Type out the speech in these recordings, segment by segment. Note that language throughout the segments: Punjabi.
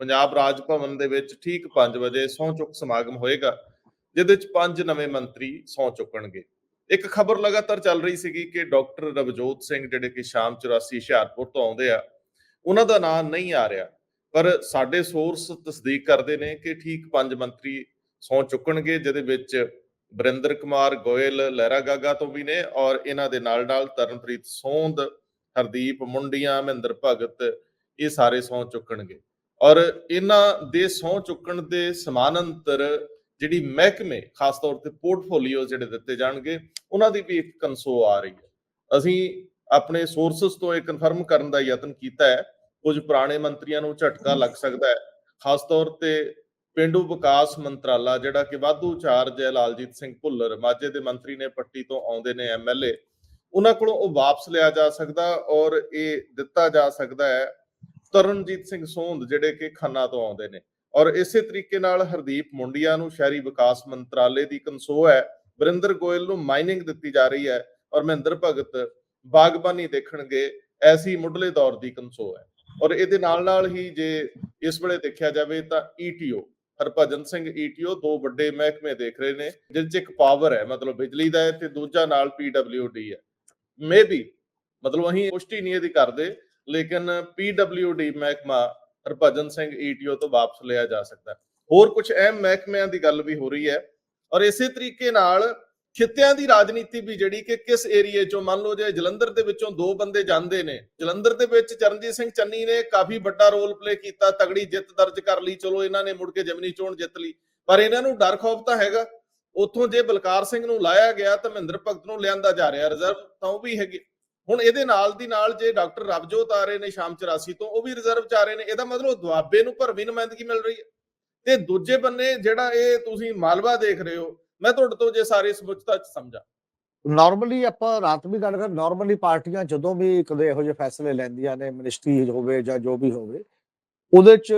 ਪੰਜਾਬ ਰਾਜ ਭਵਨ ਦੇ ਵਿੱਚ ਠੀਕ 5 ਵਜੇ ਸਹੁੰ ਚੁੱਕ ਸਮਾਗਮ ਹੋਏਗਾ, ਜਿਹਦੇ ਵਿੱਚ ਪੰਜ ਨਵੇਂ ਮੰਤਰੀ ਸਹੁੰ ਚੁੱਕਣਗੇ। ਇੱਕ ਖਬਰ ਲਗਾਤਾਰ ਚੱਲ ਰਹੀ ਸੀਗੀ ਕਿ ਡਾਕਟਰ ਰਵਜੋਤ ਸਿੰਘ ਜਿਹੜੇ ਕਿ ਸ਼ਾਮ 84 ਹੁਸ਼ਿਆਰਪੁਰ ਤੋਂ ਆਉਂਦੇ ਆ, ਉਹਨਾਂ ਦਾ ਨਾਮ ਨਹੀਂ ਆ ਰਿਹਾ, ਪਰ ਸਾਡੇ ਸੋਰਸ ਤਸਦੀਕ ਕਰਦੇ ਨੇ ਕਿ ਠੀਕ ਪੰਜ ਮੰਤਰੀ ਸਹੁੰ ਚੁੱਕਣਗੇ, ਜਿਹਦੇ ਵਿੱਚ ਬਰਿੰਦਰ ਕੁਮਾਰ, ਗੋਇਲ, ਲਹਿਰਾ ਗਾਗਾ ਤੋਂ ਵੀ ਨੇ ਔਰ ਇਹਨਾਂ ਦੇ ਨਾਲ ਨਾਲ ਤਰਨਪ੍ਰੀਤ ਸੋਂਦ, ਹਰਦੀਪ ਮੁੰਡੀਆਂ, ਮਹਿੰਦਰ ਭਗਤ, ਇਹ ਸਾਰੇ ਸਹੁੰ ਚੁੱਕਣਗੇ। ਔਰ ਇਹਨਾਂ ਦੇ ਸਹੁੰ ਚੁੱਕਣ ਦੇ ਸਮਾਨਾਂਤਰ ਜਿਹੜੀ ਮਹਿਕਮੇ, ਖਾਸ ਤੌਰ ਤੇ ਪੋਰਟਫੋਲੀਓ ਜਿਹੜੇ ਦਿੱਤੇ ਜਾਣਗੇ, ਉਹਨਾਂ ਦੀ ਵੀ ਇੱਕ ਕੰਸੋ ਆ ਰਹੀ ਹੈ। ਅਸੀਂ ਆਪਣੇ ਸੋਰਸਸ ਤੋਂ ਇਹ ਕਨਫਰਮ ਕਰਨ ਦਾ ਯਤਨ ਕੀਤਾ ਹੈ। ਕੁਝ ਪੁਰਾਣੇ ਮੰਤਰੀਆਂ ਨੂੰ ਝਟਕਾ ਲੱਗ ਸਕਦਾ ਹੈ। ਖਾਸ ਤੌਰ ਤੇ ਪਿੰਡੂ ਵਿਕਾਸ ਮੰਤਰਾਲਾ, ਜਿਹੜਾ ਕਿ ਵਾਧੂ ਚਾਰਜ ਹੈ ਲਾਲਜੀਤ ਸਿੰਘ ਭੁੱਲਰ, ਮਾਝੇ ਦੇ ਮੰਤਰੀ ਨੇ ਪੱਟੀ ਤੋਂ ਆਉਂਦੇ ਨੇ ਐਮਐਲਏ ਉਹਨਾਂ ਕੋਲੋਂ ਉਹ ਵਾਪਸ ਲਿਆ ਜਾ ਸਕਦਾ ਔਰ ਇਹ ਦਿੱਤਾ ਜਾ ਸਕਦਾ ਹੈ ਤਰਨਜੀਤ ਸਿੰਘ ਸੋਂਦ ਜਿਹੜੇ ਕਿ ਖੰਨਾ ਤੋਂ ਆਉਂਦੇ ਨੇ। ਔਰ ਇਸੇ ਤਰੀਕੇ ਨਾਲ ਹਰਦੀਪ ਮੁੰਡੀਆਂ ਨੂੰ ਸ਼ਹਿਰੀ ਵਿਕਾਸ ਮੰਤਰਾਲੇ ਦੀ ਕਨਸੋ ਹੈ। ਵਰਿੰਦਰ ਗੋਇਲ ਨੂੰ ਮਾਈਨਿੰਗ ਦਿੱਤੀ ਜਾ ਰਹੀ ਹੈ ਔਰ ਮਹਿੰਦਰ ਭਗਤ ਬਾਗਬਾਨੀ ਦੇਖਣਗੇ, ਐਸੀ ਮੁੱਢਲੇ ਦੌਰ ਦੀ ਕਨਸੋ ਹੈ। ਔਰ ਇਹਦੇ ਨਾਲ ਨਾਲ ਹੀ ਜੇ ਇਸ ਵੇਲੇ ਦੇਖਿਆ ਜਾਵੇ ਤਾਂ ਈਟੀਓ ਹਰਭਜਨ ਸਿੰਘ ਈਟੀਓ ਦੋ ਵੱਡੇ ਮਹਿਕਮੇ ਦੇਖ ਰਹੇ ਨੇ, ਜਿਸ 'ਚ ਇੱਕ ਪਾਵਰ ਹੈ, ਮਤਲਬ ਬਿਜਲੀ ਦਾ ਹੈ ਤੇ ਦੂਜਾ ਨਾਲ ਪੀਡਬਲਯੂਡੀ ਹੈ। ਮੇਬੀ ਮਤਲਬ ਅਸੀਂ ਪੁਸ਼ਟੀ ਨਹੀਂ ਇਹਦੀ ਕਰਦੇ ਲੇਕਿਨ ਪੀਡਬਲਯੂਡੀ ਮਹਿਕਮਾ ਹਰਭਜਨ ਸਿੰਘ ਈਟੀਓ ਤੋਂ ਵਾਪਸ ਲਿਆ ਜਾ ਸਕਦਾ ਹੋਰ ਕੁਝ ਅਹਿਮ ਮਹਿਕਮਿਆਂ ਦੀ ਗੱਲ ਵੀ ਹੋ ਰਹੀ ਹੈ ਔਰ ਇਸੇ ਤਰੀਕੇ ਨਾਲ ਖਿੱਤਿਆਂ ਦੀ ਰਾਜਨੀਤੀ ਵੀ ਜਿਹੜੀ ਕਿ ਕਿਸ ਏਰੀਏ ਚੋਂ ਮੰਨ ਲਓ ਜੇ ਜਲੰਧਰ ਦੇ ਵਿੱਚੋਂ ਦੋ ਬੰਦੇ ਜਾਂਦੇ ਨੇ, ਜਲੰਧਰ ਦੇ ਵਿੱਚ ਚਰਨਜੀਤ ਸਿੰਘ ਚੰਨੀ ਨੇ ਕਾਫੀ ਵੱਡਾ ਰੋਲ ਪਲੇ ਕੀਤਾ, ਤਗੜੀ ਜਿੱਤ ਦਰਜ ਕਰ ਲਈ, ਚਲੋ ਇਹਨਾਂ ਨੇ ਮੁੜ ਕੇ ਜਮਨੀ ਚੋਣ ਜਿੱਤ ਲਈ, ਪਰ ਇਹਨਾਂ ਨੂੰ ਡਰ ਖੌਫ ਤਾਂ ਹੈਗਾ, ਉੱਥੋਂ ਜੇ ਬਲਕਾਰ ਸਿੰਘ ਨੂੰ ਲਾਇਆ ਗਿਆ ਤਾਂ ਮਹਿੰਦਰ ਭਗਤ ਨੂੰ ਲਿਆਂਦਾ ਜਾ ਰਿਹਾ, ਰਿਜ਼ਰਵ ਤਾਂ ਉਹ ਵੀ ਹੈਗੇ। ਹੁਣ ਇਹਦੇ ਨਾਲ ਦੀ ਨਾਲ ਜੇ ਡਾਕਟਰ ਰਵਜੋਤ ਆ ਰਹੇ ਨੇ ਸ਼ਾਮ 84 ਤੋਂ, ਉਹ ਵੀ ਰਿਜ਼ਰਵ ਚ ਆ ਰਹੇ ਨੇ। ਇਹਦਾ ਮਤਲਬ ਦੁਆਬੇ ਨੂੰ ਭਰਵੀ ਨੁਮਾਇੰਦਗੀ ਮਿਲ ਰਹੀ ਹੈ। ਤੇ ਦੂਜੇ ਬੰਨੇ ਜਿਹੜਾ ਇਹ ਤੁਸੀਂ ਮਾਲਵਾ ਦੇਖ ਰਹੇ ਹੋ, ਮੈਂ ਤੁਹਾਡੇ ਤੋਂ ਜੇ ਸਾਰੀ ਸਮੁੱਚਤਾ ਚ ਸਮਝਾਂ। ਨਾਰਮਲੀ ਆਪਾਂ ਰਾਤ ਵੀ ਗੱਲ ਕਰ ਨਾਰਮਲੀ ਪਾਰਟੀਆਂ ਜਦੋਂ ਵੀ ਕਦੇ ਇਹੋ ਜਿਹੇ ਫੈਸਲੇ ਲੈਂਦੀਆਂ ਨੇ ਮਿਨਿਸਟਰੀ ਹੋਵੇ ਜਾਂ ਜੋ ਵੀ ਹੋਵੇ, ਉਹਦੇ ਚ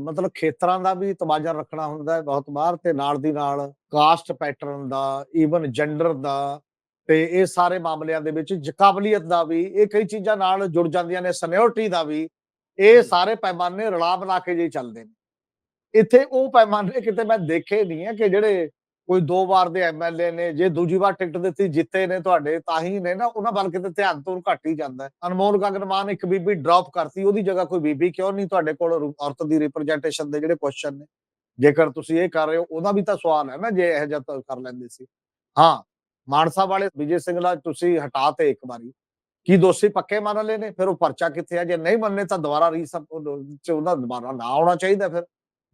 ਮਤਲਬ ਖੇਤਰਾਂ ਦਾ ਵੀ ਤਵਾਜ਼ਨ ਰੱਖਣਾ ਹੁੰਦਾ ਹੈ ਬਹੁਤ ਬਾਹਰ ਤੇ ਨਾਲ ਦੀ ਨਾਲ ਕਾਸਟ ਪੈਟਰਨ ਦਾ ਈਵਨ ਜੈਂਡਰ ਦਾ ਤੇ ਇਹ ਸਾਰੇ ਮਾਮਲਿਆਂ ਦੇ ਵਿੱਚ ਜ- ਕਾਬਲੀਅਤ ਦਾ ਵੀ ਇਹ ਕਈ ਚੀਜ਼ਾਂ ਨਾਲ ਜੁੜ ਜਾਂਦੀਆਂ ਨੇ ਸੀਨੀਅਰਟੀ ਦਾ ਵੀ ਇਹ ਸਾਰੇ ਪੈਮਾਨੇ ਰਲਾ ਬਣਾ ਕੇ ਜੇ ਚੱਲਦੇ ਨੇ। ਇੱਥੇ ਉਹ ਪੈਮਾਨੇ ਕਿਤੇ ਮੈਂ ਦੇਖੇ ਨਹੀਂ ਹੈ ਕਿ ਜਿਹੜੇ ਕੋਈ ਦੋ ਵਾਰ ਦੇ ਐਮਐਲਏ ਨੇ ਜੇ ਦੂਜੀ ਵਾਰ ਟਿਕਟ ਦਿੱਤੀ ਜਿੱਤੇ ਨੇ ਤੁਹਾਡੇ ਤਾਂ ਹੀ ਨੇ ਨਾ ਉਹਨਾਂ ਵੱਲ ਕਿਤੇ ਧਿਆਨ ਤੋਂ ਘੱਟ ਹੀ ਜਾਂਦਾ ਅਨਮੋਲ ਗਗਨਮਾਨ ਇੱਕ ਬੀਬੀ ਡ੍ਰੌਪ ਕਰਤੀ ਉਹਦੀ ਜਗ੍ਹਾ ਕੋਈ ਬੀਬੀ ਕਿਉਂ ਨਹੀਂ ਤੁਹਾਡੇ ਕੋਲ ਔਰਤ ਦੀ ਰਿਪਰੈਜ਼ੈਂਟੇਸ਼ਨ ਦੇ ਜਿਹੜੇ ਕੁਐਸਚਨ ਨੇ? ਜੇਕਰ ਤੁਸੀਂ ਇਹ ਕਰ ਰਹੇ ਹੋ ਉਹਦਾ ਵੀ ਤਾਂ ਸਵਾਲ ਹੈ ਨਾ ਜੇ ਇਹ ਜਿਹਾ ਕਰ ਲੈਂਦੇ ਸੀ। ਹਾਂ ਮਾਨਸਾ ਵਾਲੇ ਵਿਜੇ ਸਿੰਘਲਾ ਤੁਸੀਂ ਹਟਾ ਤੇ ਇੱਕ ਵਾਰੀ। ਕੀ ਦੋਸ਼ੀ ਪੱਕੇ ਮੰਨ ਲਏ ਨੇ? ਫਿਰ ਉਹ ਪਰਚਾ ਕਿੱਥੇ ਆ? ਜੇ ਨਹੀਂ ਮੰਨੇ ਤਾਂ ਦੁਬਾਰਾ ਰੀਸਬ ਚ ਉਹਦਾ ਦੁਬਾਰਾ ਨਾ ਆਉਣਾ ਚਾਹੀਦਾ ਫਿਰ।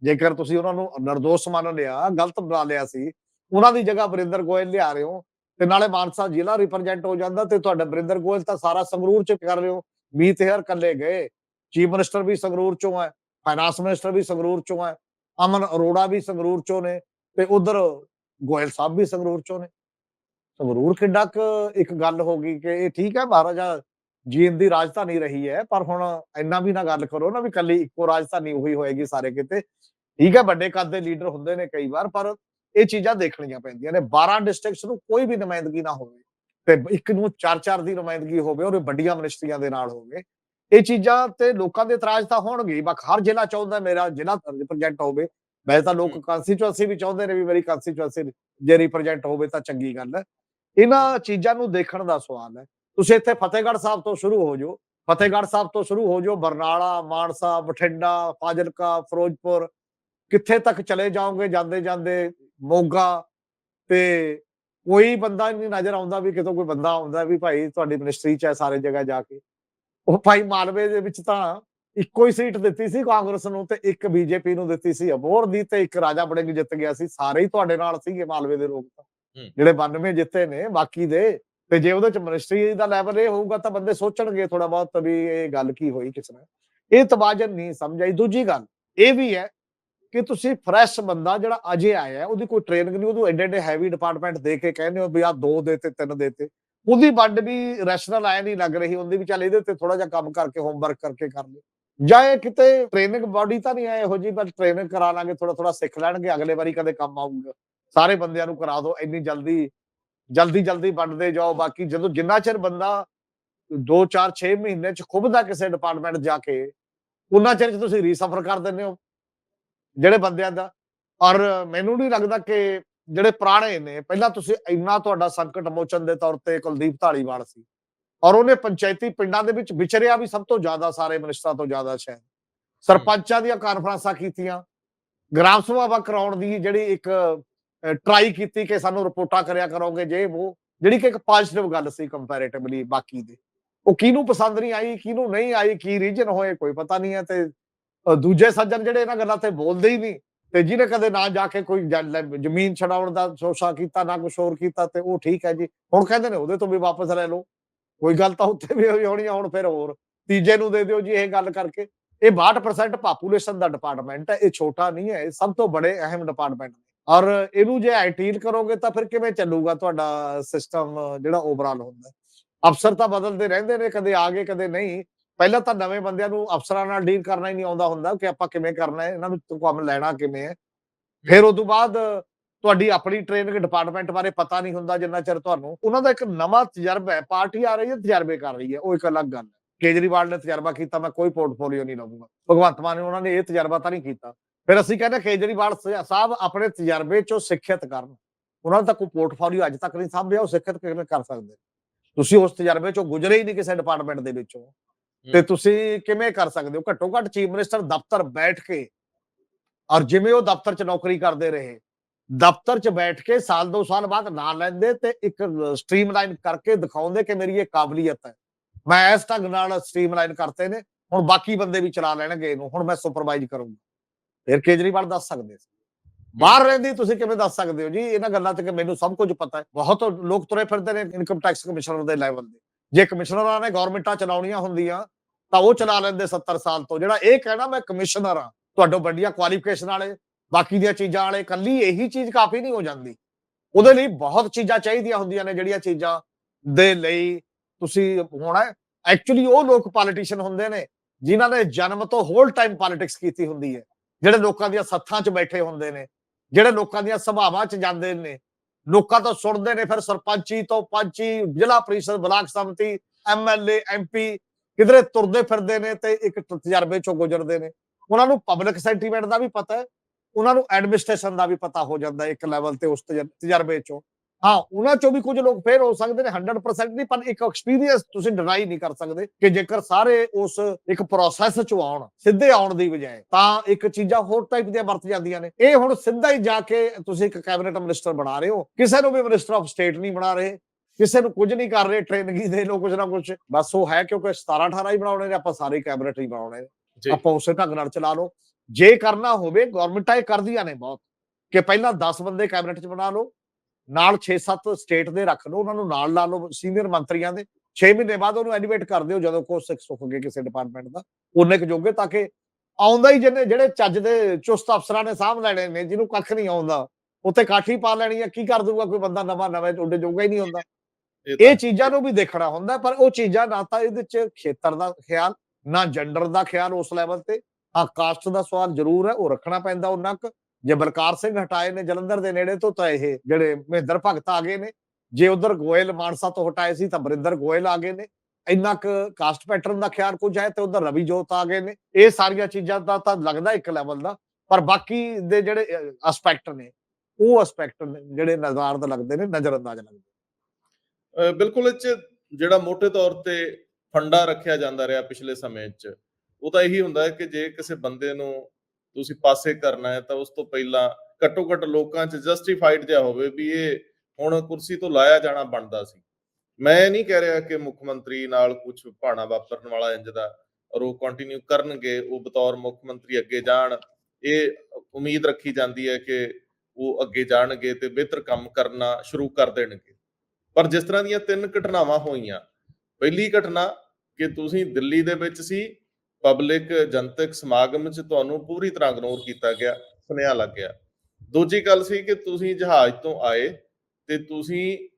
ਜੇਕਰ ਤੁਸੀਂ ਉਹਨਾਂ ਨੂੰ ਨਿਰਦੋਸ਼ ਮੰਨ ਲਿਆ, ਗਲਤ ਬਣਾ ਲਿਆ ਸੀ, ਉਹਨਾਂ ਦੀ ਜਗ੍ਹਾ ਵਰਿੰਦਰ ਗੋਇਲ ਲਿਆ ਰਹੇ ਹੋ, ਤੇ ਨਾਲੇ ਮਾਨਸਾ ਜ਼ਿਲ੍ਹਾ ਰਿਪਰੈਜ਼ੈਂਟ ਹੋ ਜਾਂਦਾ ਤੇ ਤੁਹਾਡਾ ਵਰਿੰਦਰ ਗੋਇਲ ਤਾਂ ਸਾਰਾ ਸੰਗਰੂਰ ਚ ਕਰ ਰਹੇ ਹੋ। ਮੀਤ ਹੇਅਰ ਕੱਲੇ ਗਏ, ਚੀਫ ਮਿਨਿਸਟਰ ਵੀ ਸੰਗਰੂਰ ਚੋਂ ਹੈ ਫਾਈਨਾਂਸ ਮਿਨਿਸਟਰ ਵੀ ਸੰਗਰੂਰ ਚੋਂ ਹੈ, ਅਮਨ ਅਰੋੜਾ ਵੀ ਸੰਗਰੂਰ ਚੋਂ ਨੇ, ਤੇ ਉਧਰ ਗੋਇਲ ਸਾਹਿਬ ਵੀ ਸੰਗਰੂਰ ਚੋਂ ਨੇ। ਸੰਗਰੂਰ ਕਿੱਡਾ ਕੁ ਇੱਕ ਗੱਲ ਹੋ ਗਈ ਕਿ ਇਹ ਠੀਕ ਹੈ ਮਹਾਰਾਜਾ ਜੀਂਦ ਦੀ ਰਾਜਧਾਨੀ ਰਹੀ ਹੈ ਪਰ ਹੁਣ ਇੰਨਾ ਵੀ ਨਾ ਗੱਲ ਕਰੋ ਨਾ ਵੀ ਕੱਲੀ ਇੱਕੋ ਰਾਜਧਾਨੀ ਉਹੀ ਹੋਏਗੀ ਸਾਰੇ ਕਿਤੇ। ਠੀਕ ਹੈ ਵੱਡੇ ਕੱਦ ਦੇ ਲੀਡਰ ਹੁੰਦੇ ਨੇ ਕਈ ਵਾਰ ਪਰ ਇਹ ਚੀਜ਼ਾਂ ਦੇਖਣੀਆਂ ਪੈਂਦੀਆਂ ਨੇ। 12 ਡਿਸਟ੍ਰਿਕਟਸ ਨੂੰ ਕੋਈ ਵੀ ਨੁਮਾਇੰਦਗੀ ਨਾ ਹੋਵੇ ਤੇ ਇੱਕ ਨੂੰ ਚਾਰ ਚਾਰ ਦੀ ਨੁਮਾਇੰਦਗੀ ਹੋਵੇ ਔਰ ਵੱਡੀਆਂ ਮਿਨਿਸਟਰੀਆਂ ਦੇ ਨਾਲ ਹੋਵੇ। ਇਹ ਚੀਜ਼ਾਂ ਤੇ ਲੋਕਾਂ ਦੇ ਇਤਰਾਜ਼ ਤਾਂ ਹੋਣਗੇ ਬਸ ਹਰ ਜ਼ਿਲ੍ਹਾ ਚਾਹੁੰਦਾ ਮੇਰਾ ਜ਼ਿਲ੍ਹਾ ਰਿਪਰੈਜ਼ੈਂਟ ਹੋਵੇ। ਵੈਸੇ ਤਾਂ ਲੋਕ ਹਮ। ਕੰਸਟੀਚੁਐਂਸੀ ਵੀ ਚਾਹੁੰਦੇ ਨੇ ਵੀ ਮੇਰੀ ਕੰਸਟੀਚੁਐਂਸੀ ਜੇ ਰਿਪਰੈਜ਼ੈਂਟ ਹੋਵੇ ਤਾਂ ਚੰਗੀ ਗੱਲ ਹੈ। ਇਹਨਾਂ ਚੀਜ਼ਾਂ ਨੂੰ ਦੇਖਣ ਦਾ ਸਵਾਲ ਹੈ। ਤੁਸੀਂ ਇੱਥੇ ਫਤਿਹਗੜ੍ਹ ਸਾਹਿਬ ਤੋਂ ਸ਼ੁਰੂ ਹੋ ਜਾਓ। ਫਤਿਹਗੜ੍ਹ ਸਾਹਿਬ ਤੋਂ ਸ਼ੁਰੂ ਹੋ ਜਾਓ, ਬਰਨਾਲਾ, ਮਾਨਸਾ, ਬਠਿੰਡਾ, ਫਾਜ਼ਿਲਕਾ, ਫਿਰੋਜ਼ਪੁਰ, ਕਿੱਥੇ ਤੱਕ ਚਲੇ ਜਾਓਗੇ, ਜਾਂਦੇ ਜਾਂਦੇ ਮੋਗਾ, ਤੇ ਕੋਈ ਬੰਦਾ ਨਹੀਂ ਨਜ਼ਰ ਆਉਂਦਾ ਵੀ ਕਿਤੋਂ ਕੋਈ ਬੰਦਾ ਆਉਂਦਾ ਵੀ ਭਾਈ ਤੁਹਾਡੀ ਮਿਨਿਸਟਰੀ ਚ ਹੈ ਸਾਰੇ ਜਗ੍ਹਾ ਜਾ ਕੇ। ਉਹ ਭਾਈ ਮਾਲਵੇ ਦੇ ਵਿੱਚ ਤਾਂ ਇੱਕੋ ਹੀ ਸੀਟ ਦਿੱਤੀ ਸੀ ਕਾਂਗਰਸ ਨੂੰ ਤੇ ਇੱਕ ਬੀਜੇਪੀ ਨੂੰ ਦਿੱਤੀ ਸੀ। ਅਬੋਰ ਦੀ ਤੇ ਇੱਕ ਰਾਜਾ ਬੜਿੰਗ ਜਿੱਤ ਗਿਆ ਸੀ। ਸਾਰੇ ਹੀ ਤੁਹਾਡੇ ਨਾਲ ਸੀਗੇ ਮਾਲਵੇ ਦੇ ਲੋਕ ਤਾਂ। ਜਿਹੜੇ 92 ਜਿੱਤੇ ਨੇ, ਬਾਕੀ ਦੇ, ਤੇ ਜੇ ਉਹਦੇ ਚ ਮਿਨਿਸਟਰੀ ਦਾ ਲੈਵਲ ਇਹ ਹੋਊਗਾ ਤਾਂ ਬੰਦੇ ਸੋਚਣਗੇ ਥੋੜਾ ਬਹੁਤ ਵੀ ਇਹ ਗੱਲ ਕੀ ਹੋਈ ਕਿਸ ਨਾਲ ਇਹ ਤਵਾਜ਼ਨ ਨਹੀਂ ਸਮਝਾਈ। ਦੂਜੀ ਗੱਲ ਇਹ ਵੀ ਹੈ ਕਿ ਤੁਸੀਂ ਫਰੈਸ਼ ਬੰਦਾ ਜਿਹੜਾ ਅਜੇ ਆਇਆ ਉਹਦੀ ਕੋਈ ਟ੍ਰੇਨਿੰਗ ਨਹੀਂ, ਉਹਨੂੰ ਐਡੇ ਐਡੇ ਹੈਵੀ ਡਿਪਾਰਟਮੈਂਟ ਦੇ ਕੇ ਕਹਿੰਦੇ ਹੋ ਵੀ ਆ ਦੋ ਦੇ ਤਿੰਨ ਦੇ ਤੇ। ਉਹਦੀ ਵੰਡ ਵੀ ਰੈਸ਼ਨਲ ਆਇਆ ਨਹੀਂ ਲੱਗ ਰਹੀ ਹੁੰਦੀ ਵੀ ਚੱਲ ਇਹਦੇ ਤੇ ਥੋੜਾ ਜਿਹਾ ਕੰਮ ਕਰਕੇ ਹੋਮਵਰਕ ਕਰਕੇ ਕਰ ਲੈ ਜਾਂ ਇਹ ਕਿਤੇ ਟ੍ਰੇਨਿੰਗ ਬਾਡੀ ਤਾਂ ਨਹੀਂ ਆਏ ਇਹੋ ਜੀ ਬਸ ਟ੍ਰੇਨਿੰਗ ਕਰਾ ਲਾਂਗੇ ਥੋੜਾ ਥੋੜਾ ਸਿੱਖ ਲੈਣਗੇ, ਅਗਲੇ ਵਾਰੀ ਕਦੇ ਕੰਮ ਆਊਗਾ। ਸਾਰੇ ਬੰਦਿਆਂ ਨੂੰ ਕਰਾ ਦਿਓ ਇੰਨੀ ਜਲਦੀ। ਜਲਦੀ ਜਲਦੀ ਵੰਡਦੇ ਜਾਓ। ਬਾਕੀ ਜਦੋਂ ਜਿੰਨਾ ਚਿਰ ਬੰਦਾ 2 4 6 ਮਹੀਨੇ ਚ ਖੁੱਬਦਾ ਕਿਸੇ ਡਿਪਾਰਟਮੈਂਟ ਜਾ ਕੇ ਉਹਨਾਂ ਚਿਰ ਚ ਤੁਸੀਂ ਰੀਸਫਰ ਕਰ ਦਿੰਦੇ ਹੋ। ਜਿਹੜੇ ਬੰਦਿਆਂ ਦਾ। ਔਰ ਮੈਨੂੰ ਨਹੀਂ ਲੱਗਦਾ ਕਿ ਜਿਹੜੇ ਪੁਰਾਣੇ ਨੇ ਪਹਿਲਾਂ ਤੁਸੀਂ ਇੰਨਾ ਤੁਹਾਡਾ ਸੰਕਟ ਮੋਚਨ ਦੇ ਤੌਰ ਤੇ ਕੁਲਦੀਪ ਢਾਲੀਵਾਲ ਸੀ। ਔਰ ਉਹਨੇ ਪੰਚਾਇਤੀ ਪਿੰਡਾਂ ਦੇ ਵਿੱਚ ਵਿਚਰਿਆ ਵੀ ਸਭ ਤੋਂ ਜ਼ਿਆਦਾ ਸਾਰੇ ਮਿਨਿਸਟਰਾਂ ਤੋਂ ਜ਼ਿਆਦਾ ਸ਼ਾਇਦ। ਸਰਪੰਚਾਂ ਦੀਆਂ ਕਾਨਫਰੰਸਾਂ ਕੀਤੀਆਂ। ਗ੍ਰਾਮ ਸਭਾਵਾਂ ਕਰਾਉਣ ਦੀ ਜਿਹੜੀ ਇੱਕ ਟਰਾਈ ਕੀਤੀ ਕਿ ਸਾਨੂੰ ਰਿਪੋਰਟਾਂ ਕਰਿਆ ਕਰੋਗੇ ਜੇ ਉਹ ਜਿਹੜੀ ਕਿ ਇੱਕ ਪੋਜ਼ਿਟਿਵ ਗੱਲ ਸੀ ਕੰਪੈਰੀਟਿਵਲੀ ਬਾਕੀ ਦੇ। ਉਹ ਕਿਹਨੂੰ ਪਸੰਦ ਨਹੀਂ ਆਈ ਕਿਹਨੂੰ ਨਹੀਂ ਆਈ ਕੀ ਰੀਜਨ ਹੋਏ ਕੋਈ ਪਤਾ ਨਹੀਂ ਹੈ ਤੇ ਦੂਜੇ ਸੱਜਣ ਜਿਹੜੇ ਇਹਨਾਂ ਗੱਲਾਂ ਤੇ ਬੋਲਦੇ ਹੀ ਨਹੀਂ ਤੇ ਜਿਹਨੇ ਕਦੇ ਨਾ ਜਾ ਕੇ ਕੋਈ ਜ਼ਮੀਨ ਛਡਾਉਣ ਦਾ ਸੋਚਾ ਕੀਤਾ ਨਾ ਕੁਛ ਹੋਰ ਕੀਤਾ ਤੇ ਉਹ ਠੀਕ ਹੈ ਜੀ। ਹੁਣ ਕਹਿੰਦੇ ਨੇ ਉਹਦੇ ਤੋਂ ਵੀ ਵਾਪਸ ਲੈ ਲਓ। ਕੋਈ ਗੱਲ ਤਾਂ ਉੱਥੇ ਵੀ ਹੋਈ ਹੋਣੀ ਆ, ਹੁਣ ਫਿਰ ਹੋਰ। ਤੀਜੇ ਨੂੰ ਦੇ ਦਿਓ ਜੀ ਇਹ ਗੱਲ ਕਰਕੇ। ਇਹ 62% ਪਾਪੂਲੇਸ਼ਨ ਦਾ ਡਿਪਾਰਟਮੈਂਟ ਹੈ ਇਹ ਛੋਟਾ ਨਹੀਂ ਹੈ ਇਹ ਸਭ ਤੋਂ ਬੜੇ ਅਹਿਮ ਡਿਪਾਰਟਮੈਂਟ ਔਰ ਇਹਨੂੰ ਜੇ ਆਈਟੀਲ ਕਰੋਗੇ ਤਾਂ ਫਿਰ ਕਿਵੇਂ ਚੱਲੂਗਾ ਤੁਹਾਡਾ ਸਿਸਟਮ ਜਿਹੜਾ ਓਵਰਆਲ ਹੁੰਦਾ? ਅਫਸਰ ਤਾਂ ਬਦਲਦੇ ਰਹਿੰਦੇ ਨੇ, ਕਦੇ ਆ ਗਏ, ਕਦੇ ਨਹੀਂ। ਪਹਿਲਾਂ ਤਾਂ ਨਵੇਂ ਬੰਦਿਆਂ ਨੂੰ ਅਫਸਰਾਂ ਨਾਲ ਡੀਲ ਕਰਨਾ ਹੀ ਨਹੀਂ ਆਉਂਦਾ ਹੁੰਦਾ ਕਿ ਆਪਾਂ ਕਿਵੇਂ ਕਰਨਾ ਹੈ, ਇਹਨਾਂ ਨੂੰ ਕੰਮ ਲੈਣਾ ਕਿਵੇਂ ਹੈ। ਫਿਰ ਉਸ ਤੋਂ ਬਾਅਦ ਤੁਹਾਡੀ ਆਪਣੀ ਟ੍ਰੇਨਿੰਗ ਡਿਪਾਰਟਮੈਂਟ ਬਾਰੇ ਪਤਾ ਨਹੀਂ ਹੁੰਦਾ ਜਿੰਨਾ ਚਿਰ ਤੁਹਾਨੂੰ। ਉਹਨਾਂ ਦਾ ਇੱਕ ਨਵਾਂ ਤਜਰਬਾ ਹੈ, ਪਾਰਟੀ ਆ ਰਹੀ ਹੈ, ਤਜਰਬੇ ਕਰ ਰਹੀ ਹੈ, ਉਹ ਇੱਕ ਅਲੱਗ ਗੱਲ ਹੈ। ਕੇਜਰੀਵਾਲ ਨੇ ਤਜਰਬਾ ਕੀਤਾ, ਮੈਂ ਕੋਈ ਪੋਰਟਫੋਲੀਓ ਨਹੀਂ ਲਵਾਂਗਾ ਭਗਵੰਤ ਮਾਨ ਨੇ ਉਹਨਾਂ ਨੇ ਇਹ ਤਜਰਬਾ ਤਾਂ ਨਹੀਂ ਕੀਤਾ। ਫਿਰ ਅਸੀਂ ਕਹਿੰਦੇ ਕੇਜਰੀਵਾਲ ਸਾਹਿਬ ਆਪਣੇ ਤਜਰਬੇ ਚੋਂ ਸਿੱਖਿਅਤ ਕਰਨ। ਉਹਨਾਂ ਦਾ ਕੋਈ ਪੋਰਟਫੋਲੀਓ ਅੱਜ ਤੱਕ ਨਹੀਂ ਸਾਂਭਿਆ ਉਹ ਸਿੱਖਿਅਤ ਕਿਵੇਂ ਕਰ ਸਕਦੇ? ਤੁਸੀਂ ਉਸ ਤਜਰਬੇ ਚੋਂ ਗੁਜ਼ਰੇ ਹੀ ਨਹੀਂ ਕਿਸੇ ਡਿਪਾਰਟਮੈਂਟ ਦੇ ਵਿੱਚੋਂ। ਤੇ ਤੁਸੀਂ ਕਿਵੇਂ ਕਰ ਸਕਦੇ ਹੋ? ਘੱਟੋ ਘੱਟ ਚੀਫ ਮਿਨਿਸਟਰ ਦਫ਼ਤਰ ਬੈਠ ਕੇ ਔਰ ਜਿਵੇਂ ਉਹ ਦਫ਼ਤਰ 'ਚ ਨੌਕਰੀ ਕਰਦੇ ਰਹੇ ਦਫ਼ਤਰ 'ਚ ਬੈਠ ਕੇ ਸਾਲ ਦੋ ਸਾਲ ਬਾਅਦ ਨਾਂ ਲੈਂਦੇ ਤੇ ਇੱਕ ਸਟ੍ਰੀਮਲਾਈਨ ਕਰਕੇ ਦਿਖਾਉਂਦੇ ਕਿ ਮੇਰੀ ਇਹ ਕਾਬਲੀਅਤ ਹੈ। ਮੈਂ ਇਸ ਢੰਗ ਨਾਲ ਸਟ੍ਰੀਮਲਾਈਨ ਕਰਤੇ ਨੇ ਹੁਣ ਬਾਕੀ ਬੰਦੇ ਵੀ ਚਲਾ ਲੈਣਗੇ ਇਹਨੂੰ ਹੁਣ ਮੈਂ ਸੁਪਰਵਾਈਜ਼ ਕਰੂੰਗਾ। ਫਿਰ ਕੇਜਰੀਵਾਲ ਦੱਸ ਸਕਦੇ ਸੀ। ਬਾਹਰ ਰਹਿੰਦੀ ਤੁਸੀਂ ਕਿਵੇਂ ਦੱਸ ਸਕਦੇ ਹੋ ਜੀ? ਇਹਨਾਂ ਗੱਲਾਂ ਤੇ ਕਿ ਮੈਨੂੰ ਸਭ ਕੁਝ ਪਤਾ ਹੈ। ਬਹੁਤ ਲੋਕ ਤੁਰੇ ਫਿਰਦੇ ਨੇ ਇਨਕਮ ਟੈਕਸ ਕਮਿਸ਼ਨਰ ਦੇ ਲੈਵਲ ਦੇ ਜੇ ਕਮਿਸ਼ਨਰਾਂ ਨੇ ਗਵਰਨਮੈਂਟਾਂ ਚਲਾਉਣੀਆਂ ਹੁੰਦੀਆਂ, ਤਾਂ ਉਹ ਚਲਾ ਲੈਂਦੇ 70 ਸਾਲ ਤੋਂ। ਜਿਹੜਾ ਇਹ ਕਹਿਣਾ, ਮੈਂ ਕਮਿਸ਼ਨਰ ਆ ਤੁਹਾਡੇ ਵੱਡੀਆਂ ਕੁਆਲੀਫਿਕੇਸ਼ਨ ਵਾਲੇ, ਬਾਕੀ ਦੀਆਂ ਚੀਜ਼ਾਂ ਵਾਲੇ ਕੱਲੀ ਇਹੀ ਚੀਜ਼ ਕਾਫੀ ਨਹੀਂ ਹੋ ਜਾਂਦੀ। ਉਹਦੇ ਲਈ ਬਹੁਤ ਚੀਜ਼ਾਂ ਚਾਹੀਦੀਆਂ ਹੁੰਦੀਆਂ ਨੇ ਜਿਹੜੀਆਂ ਚੀਜ਼ਾਂ ਦੇ ਲਈ ਤੁਸੀਂ ਹੋਣਾ ਐਕਚੁਅਲੀ ਉਹ ਲੋਕ ਪੋਲੀਟੀਸ਼ੀਅਨ ਹੁੰਦੇ ਨੇ, ਜਿਨ੍ਹਾਂ ਨੇ ਜਨਮ ਤੋਂ ਹੋਲ ਟਾਈਮ ਪੋਲਿਟਿਕਸ ਕੀਤੀ ਹੁੰਦੀ ਹੈ। ਜਿਹੜੇ ਲੋਕਾਂ ਦੀਆਂ ਸੱਥਾਂ 'ਚ ਬੈਠੇ ਹੁੰਦੇ ਨੇ, ਜਿਹੜੇ ਲੋਕਾਂ ਦੀਆਂ ਸਭਾਵਾਂ 'ਚ ਜਾਂਦੇ ਨੇ, ਲੋਕਾਂ ਤੋਂ ਸੁਣਦੇ ਨੇ ਫਿਰ ਸਰਪੰਚੀ ਤੋਂ ਪੰਚੀ, ਜ਼ਿਲ੍ਹਾ ਪ੍ਰੀਸ਼ਦ, ਬਲਾਕ ਸੰਮਤੀ ਐਮਐਲਏ ਐਮਪੀ ਕਿਧਰੇ ਤੁਰਦੇ ਫਿਰਦੇ ਨੇ ਤੇ ਇੱਕ ਤਜਰਬੇ ਚੋਂ ਗੁਜ਼ਰਦੇ ਨੇ। ਉਹਨਾਂ ਨੂੰ ਪਬਲਿਕ ਸੈਂਟੀਮੈਂਟ ਦਾ ਵੀ ਪਤਾ ਹੈ, ਉਹਨਾਂ ਨੂੰ ਐਡਮਿਨਿਸਟ੍ਰੇਸ਼ਨ ਦਾ ਵੀ ਪਤਾ ਹੋ ਜਾਂਦਾ ਇੱਕ ਲੈਵਲ ਤੇ ਉਸ ਤਜਰ- ਤਜਰਬੇ ਚੋਂ। ਹਾਂ ਉਹਨਾਂ ਚੋਂ ਵੀ ਕੁਝ ਲੋਕ ਫੇਰ ਹੋ ਸਕਦੇ ਨੇ 100% ਨਹੀਂ ਪਰ ਇੱਕ ਐਕਸਪੀਰੀਅੰਸ ਤੁਸੀਂ ਡਿਨਾਈ ਨਹੀਂ ਕਰ ਸਕਦੇ ਕਿ ਜੇਕਰ ਸਾਰੇ ਉਸ ਇੱਕ ਪ੍ਰੋਸੈਸ ਚੋਂ ਆਉਣ ਸਿੱਧੇ ਆਉਣ ਦੀ ਬਜਾਏ ਤਾਂ ਇੱਕ ਚੀਜ਼ਾਂ ਹੋਰ ਟਾਈਪ ਦੀਆਂ ਵਰਤ ਜਾਂਦੀਆਂ ਨੇ। ਇਹ ਹੁਣ ਸਿੱਧਾ ਹੀ ਜਾ ਕੇ ਤੁਸੀਂ ਇੱਕ ਕੈਬਨਿਟ ਮਿਨਿਸਟਰ ਬਣਾ ਰਹੇ ਹੋ। ਕਿਸੇ ਨੂੰ ਵੀ ਮਿਨਿਸਟਰ ਆਫ ਸਟੇਟ ਨਹੀਂ ਬਣਾ ਰਹੇ ਕਿਸੇ ਨੂੰ ਕੁਝ ਨਹੀਂ ਕਰ ਰਹੇ ਟ੍ਰੇਨਿੰਗ ਦੇ ਲੋ ਕੁਝ ਨਾ ਕੁਝ। ਬਸ ਉਹ ਹੈ ਕਿਉਂਕਿ 17 18 ਹੀ ਬਣਾਉਣੇ ਨੇ ਆਪਾਂ ਸਾਰੇ ਕੈਬਨਿਟ ਹੀ ਬਣਾਉਣੇ ਨੇ। ਆਪਾਂ ਉਸੇ ਢੰਗ ਨਾਲ ਚਲਾ ਲਓ। ਜੇ ਕਰਨਾ ਹੋਵੇ ਗਵਰਨਮੈਂਟਾਂ ਇਹ ਕਰਦੀਆਂ ਨੇ ਬਹੁਤ ਕਿ ਪਹਿਲਾਂ 10 ਬੰਦੇ ਕੈਬਨਿਟ 'ਚ ਬਣਾ ਲਓ। ਨਾਲ 6-7 ਸਟੇਟ ਦੇ ਰੱਖ ਲਓ ਉਹਨਾਂ ਨੂੰ ਨਾਲ ਲਾ ਲਓ ਸੀਨੀਅਰ ਮੰਤਰੀਆਂ ਦੇ। 6 ਮਹੀਨੇ ਬਾਅਦ ਉਹਨੂੰ ਐਲੀਵੇਟ ਕਰ ਦਿਓ ਜਦੋਂ ਕੋਈ ਸਿੱਖ ਸੁੱਕ ਗਏ ਕਿਸੇ ਡਿਪਾਰਟਮੈਂਟ ਦਾ। ਉਹਨੇ ਕੁ ਜੋਗੇ ਤਾਂ ਕਿ ਆਉਂਦਾ ਹੀ ਜਿਹਨੇ ਜਿਹੜੇ ਚੱਜ ਦੇ ਚੁਸਤ ਅਫਸਰਾਂ ਨੇ ਸਾਂਭ ਲੈਣੇ ਨੇ ਜਿਹਨੂੰ ਕੱਖ ਨਹੀਂ ਆਉਂਦਾ। ਉੱਥੇ ਕਾਠੀ ਪਾ ਲੈਣੀ ਹੈ ਕੀ ਕਰ ਦੂਗਾ ਕੋਈ ਬੰਦਾ ਨਵਾਂ ਨਵੇਂ ਉੱਡੇ ਜੋਗਾ ਹੀ ਨਹੀਂ ਹੁੰਦਾ। ਇਹ ਚੀਜ਼ਾਂ ਨੂੰ ਵੀ ਦੇਖਣਾ ਹੁੰਦਾ ਪਰ ਉਹ ਚੀਜ਼ਾਂ ਨਾ ਤਾਂ ਇਹਦੇ ਚ ਖੇਤਰ ਦਾ ਖਿਆਲ ਨਾ ਜੈਂਡਰ ਦਾ ਖਿਆਲ ਉਸ ਲੈਵਲ ਤੇ। ਹਾਂ ਕਾਸਟ ਦਾ ਸਵਾਲ ਜ਼ਰੂਰ ਹੈ ਉਹ ਰੱਖਣਾ ਪੈਂਦਾ ਉਹਨਾਂ ਕ। ਜੇ ਬਲਕਾਰ ਸਿੰਘ ਹਟਾਏ ਨੇ ਜਲੰਧਰ ਦੇ ਨੇੜੇ, ਤੋਂ ਤਾਂ ਇਹ ਜਿਹੜੇ ਮਹਿੰਦਰ ਭਗਤ ਆ ਗਏ ਨੇ, ਜੇ ਉਧਰ ਗੋਇਲ ਮਾਨਸਾ ਤੋਂ ਹਟਾਏ ਸੀ ਤਾਂ ਬਰਿੰਦਰ ਗੋਇਲ ਆ ਗਏ ਨੇ। ਇੰਨਾ ਕੁ ਕਾਸਟ ਪੈਟਰਨ ਦਾ ਖਿਆਲ ਕੁਝ ਹੈ ਤੇ ਉਧਰ ਰਵੀ ਜੋਤ ਆ ਗਏ ਨੇ। ਇਹ ਸਾਰੀਆਂ ਚੀਜ਼ਾਂ ਦਾ ਤਾਂ ਲੱਗਦਾ ਇੱਕ ਲੈਵਲ ਦਾ, ਪਰ ਬਾਕੀ ਦੇ ਜਿਹੜੇ ਐਸਪੈਕਟ ਨੇ, ਉਹ ਐਸਪੈਕਟ ਜਿਹੜੇ ਨਜ਼ਾਰਦ ਲੱਗਦੇ ਨੇ ਨਜ਼ਰ ਅੰਦਾਜ਼ ਲੱਗਦੇ ਅਹ, ਬਿਲਕੁਲ ਇਹ 'ਚ ਜਿਹੜਾ ਮੋٹے ਤੌਰ ਤੇ ਫੰਡਾ ਰੱਖਿਆ ਜਾਂਦਾ ਰਿਹਾ ਪਿਛਲੇ ਸਮੇਂ 'ਚ, ਉਹ ਤਾਂ ਇਹੀ ਹੁੰਦਾ ਹੈ ਕਿ ਜੇ ਕਿਸੇ ਬੰਦੇ ਨੂੰ ਤੁਸੀਂ ਪਾਸੇ ਕਰਨਾ ਹੈ, ਤਾਂ ਉਸ ਤੋਂ ਪਹਿਲਾਂ ਘੱਟੋ ਘੱਟ ਲੋਕਾਂ 'ਚ ਜਸਟੀਫਾਈਡ ਜਿਹਾ ਹੋਵੇ ਵੀ ਇਹ ਹੁਣ ਕੁਰਸੀ ਤੋਂ ਲਾਇਆ ਜਾਣਾ ਬਣਦਾ ਸੀ। ਮੈਂ ਨਹੀਂ ਕਹਿ ਰਿਹਾ ਕਿ ਮੁੱਖ ਮੰਤਰੀ ਨਾਲ ਕੁਝ ਭਾਣਾ ਵਾਪਰਨ ਵਾਲਾ ਇੰਜ ਦਾ ਔਰ ਉਹ ਕੰਟੀਨਿਊ ਕਰਨਗੇ, ਉਹ ਬਤੌਰ ਮੁੱਖ ਮੰਤਰੀ ਅੱਗੇ ਜਾਣ। ਇਹ ਉਮੀਦ ਰੱਖੀ ਜਾਂਦੀ ਹੈ ਕਿ ਉਹ ਅੱਗੇ ਜਾਣਗੇ ਤੇ ਬਿਹਤਰ ਕੰਮ ਕਰਨਾ ਸ਼ੁਰੂ ਕਰ ਦੇਣਗੇ। ਪਰ ਜਿਸ ਤਰ੍ਹਾਂ ਦੀਆਂ ਤਿੰਨ ਘਟਨਾਵਾਂ ਹੋਈਆਂ, ਪਹਿਲੀ ਘਟਨਾ ਕਿ ਤੁਸੀਂ ਦਿੱਲੀ ਦੇ ਵਿੱਚ ਸੀ ਪਬਲਿਕ ਜਨਤਕ ਸਮਾਗਮ 'ਚ ਤੁਹਾਨੂੰ ਪੂਰੀ ਤਰ੍ਹਾਂ ਇਗਨੋਰ ਕੀਤਾ ਗਿਆ, ਸੁਨੇਹਾ ਲੱਗ ਗਿਆ। ਦੂਜੀ ਗੱਲ ਸੀ ਕਿ ਤੁਸੀਂ ਜਹਾਜ਼ ਤੋਂ ਆਏ ਤੇ ਤੁਸੀਂ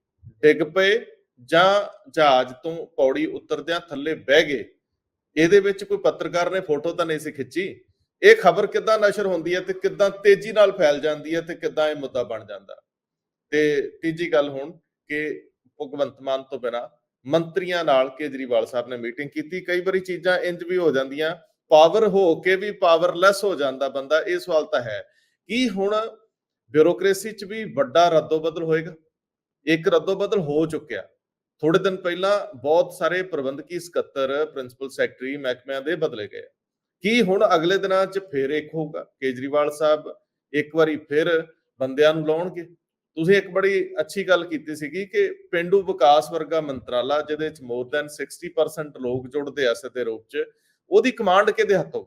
ਡਿੱਗ ਪਏ ਜਾਂ ਜਹਾਜ਼ ਤੋਂ ਪੌੜੀ ਉਤਰਦਿਆਂ ਥੱਲੇ ਬਹਿ ਗਏ। ਇਹਦੇ ਵਿੱਚ ਕੋਈ ਪੱਤਰਕਾਰ ਨੇ ਫੋਟੋ ਤਾਂ ਨਹੀਂ ਸੀ ਖਿੱਚੀ? ਇਹ ਖਬਰ ਕਿੱਦਾਂ ਨਸ਼ਰ ਹੁੰਦੀ ਹੈ ਤੇ ਕਿੱਦਾਂ ਤੇਜ਼ੀ ਨਾਲ ਫੈਲ ਜਾਂਦੀ ਹੈ ਤੇ ਕਿੱਦਾਂ ਇਹ ਮੁੱਦਾ ਬਣ ਜਾਂਦਾ? ਤੇ ਤੀਜੀ ਗੱਲ ਹੁਣ ਕਿ ਭਗਵੰਤ ਮਾਨ ਤੋਂ ਬਿਨਾ ਮੰਤਰੀਆਂ ਨਾਲ ਕੇਜਰੀਵਾਲ ਸਾਹਿਬ ਨੇ ਮੀਟਿੰਗ ਕੀਤੀ। ਕਈ ਵਾਰੀ ਚੀਜ਼ਾਂ ਇੰਜ ਵੀ ਹੋ ਜਾਂਦੀਆਂ ਪਾਵਰ ਹੋ ਕੇ ਵੀ ਪਾਵਰਲੈਸ ਹੋ ਜਾਂਦਾ ਬੰਦਾ, ਇਹ ਸਵਾਲ ਤਾਂ ਹੈ। ਕੀ ਹੁਣ ਬਿਊਰੋਕ੍ਰੇਸੀ 'ਚ ਵੀ ਵੱਡਾ ਰੱਦੋ-ਬਦਲ ਹੋਏਗਾ? ਇੱਕ ਰੱਦੋ-ਬਦਲ ਹੋ ਚੁੱਕਿਆ। ਥੋੜੇ ਦਿਨ ਪਹਿਲਾਂ ਬਹੁਤ ਸਾਰੇ ਪ੍ਰਬੰਧਕੀ ਸਕੱਤਰ ਪ੍ਰਿੰਸੀਪਲ ਸੈਕਟਰੀ ਮਹਿਕਮਿਆਂ ਦੇ ਬਦਲੇ ਗਏ। ਕੀ ਹੁਣ ਅਗਲੇ ਦਿਨਾਂ 'ਚ ਫੇਰ ਇੱਕ ਹੋਊਗਾ? ਕੇਜਰੀਵਾਲ ਸਾਹਿਬ ਇੱਕ ਵਾਰੀ ਫਿਰ ਬੰਦਿਆਂ ਨੂੰ ਲਾਉਣਗੇ? ਤੁਸੀਂ ਇੱਕ ਬੜੀ ਅੱਛੀ ਗੱਲ ਕੀਤੀ ਸੀਗੀ ਕਿ ਪਿੰਡੂ ਵਿਕਾਸ ਵਰਗਾ ਮੰਤਰਾਲਾ ਜਿਹਦੇ ਵਿੱਚ ਮੋਰ ਦੈਨ 60% ਲੋਕ ਜੁੜਦੇ ਐ ਇਸੇ ਦੇ ਰੂਪ 'ਚ, ਉਹਦੀ ਕਮਾਂਡ ਕਿਹਦੇ ਹੱਥੋਂ?